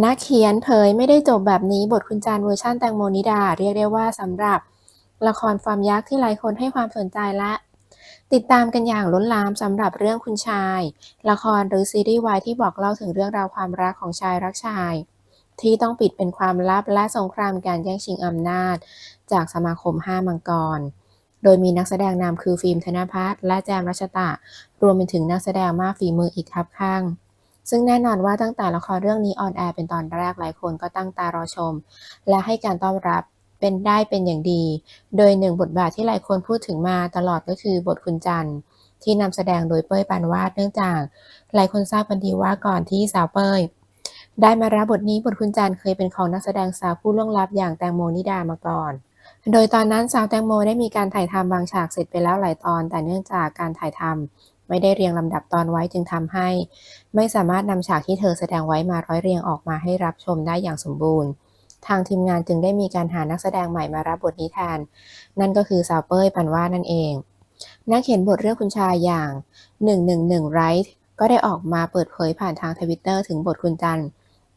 นักเขียนเผยไม่ได้จบแบบนี้บทคุณจาร์เวอร์ชันแตงโมนิดา เรียกได้ว่าสำหรับ ละครฟอร์มยักษ์ที่หลายคนให้ความสนใจและ ติดตามกันอย่างล้นหลามสำหรับเรื่องคุณชาย ละครหรือซีรีส์วายที่บอกเล่าถึงเรื่องราวความรักของชายรักชาย ที่ต้องปิดเป็นความลับและสงครามการแย่งชิงอำนาจ จากสมาคมห้ามังกร โดยมีนักแสดงนำคือฟิล์มธนภัทรและแจมรัชตะ รวมไปถึงนักแสดงมากฝีมืออีกครับข้าง ซึ่งแน่นอนว่าตั้งแต่ละครเรื่องนี้ออนแอร์เป็นตอนแรกหลายคนก็ตั้งตารอชม และให้การต้อนรับเป็นได้เป็นอย่างดี โดยหนึ่งบทบาทที่หลายคนพูดถึงมาตลอดก็คือบทคุณจันทร์ที่นำแสดงโดยเป้ยปานวาดเนื่องจาก หลายคนทราบกันดีว่าก่อนที่สาวเป้ย ได้มารับบทนี้บทคุณจันทร์เคยเป็นของนักแสดงสาวผู้ล่วงลับอย่างแตงโมนิดามาก่อน โดยตอนนั้นสาวแตงโมได้มีการถ่ายทำบางฉากเสร็จไปแล้วหลายตอน แต่เนื่องจากการถ่ายทำ ไม่ได้เรียงลำดับตอนไว้จึงทำให้ ไม่สามารถนำฉากที่เธอแสดงไว้มาร้อยเรียงออกมาให้รับชมได้อย่างสมบูรณ์ ทางทีมงานจึงได้มีการหานักแสดงใหม่มารับบทนี้แทน นั่นก็คือสาวเป้ยปันวานั่นเอง นักเขียนบทเรื่องคุณชายอย่าง 111 Right ก็ได้ออกมาเปิดเผยผ่านทางทวิตเตอร์ถึงบทคุณจันทร์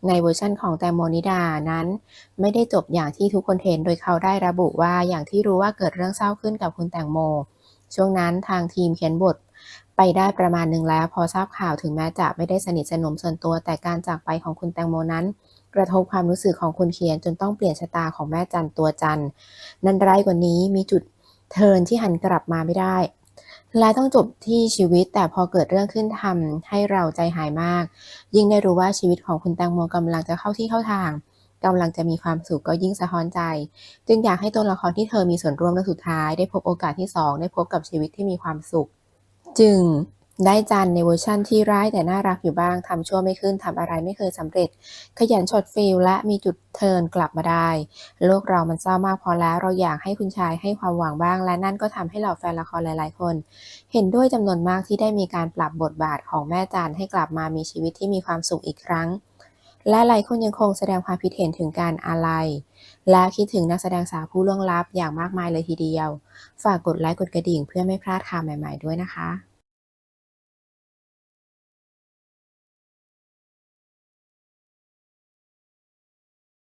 ในเวอร์ชั่นของแตงโมนิดานั้น ไม่ได้จบอย่างที่ทุกคนเห็น โดยเขาได้ระบุว่าอย่างที่รู้ว่าเกิดเรื่องเศร้าขึ้นกับคุณแตงโม ช่วงนั้นทางทีมเขียนบท ไปได้ประมาณหนึ่งแล้ว พอทราบข่าวถึงแม้จะไม่ได้สนิทสนมส่วนตัว แต่การจากไปของคุณแตงโมนั้น กระทบความรู้สึกของคนเขียนจนต้องเปลี่ยนชะตาของแม่จันตัวจันนั้นร้ายกว่านี้มีจุดเทินที่หันกลับมาไม่ได้ และต้องจบที่ชีวิตแต่พอเกิดเรื่องขึ้นทำให้เราใจหายมาก ยิ่งได้รู้ว่าชีวิตของคุณแตงโมกำลังจะเข้าที่เข้าทางกำลังจะมีความสุขก็ยิ่งสะท้อนใจ จึงอยากให้ตัวละครที่เธอมีส่วนร่วมในสุดท้าย ได้พบโอกาสที่สองได้พบกับชีวิตที่มีความสุข จึงได้จันในเวอร์ชั่นที่ร้ายแต่น่ารักอยู่บ้างทำชั่วไม่ขึ้นทำอะไรไม่เคยสำเร็จ ขยันช็อตฟิลและมีจุดเทิร์นกลับมาได้ โลกเรามันเศร้ามากพอแล้วเราอยากให้คุณชายให้ความหวังบ้าง และนั่นก็ทำให้เหล่าแฟนละครหลาย ๆ คน เห็นด้วยจำนวนมากที่ได้มีการปรับบทบาทของแม่จันให้กลับมามีชีวิตที่มีความสุขอีกครั้ง และหลายคนยังคงแสดงความคิดเห็นถึงการอาลัยและคิดถึงนักแสดงสาวผู้ล่วงลับอย่างมากมายเลยทีเดียว ฝากกดไลค์กดกระดิ่งเพื่อไม่พลาดข่าวใหม่ ๆ ด้วยนะคะ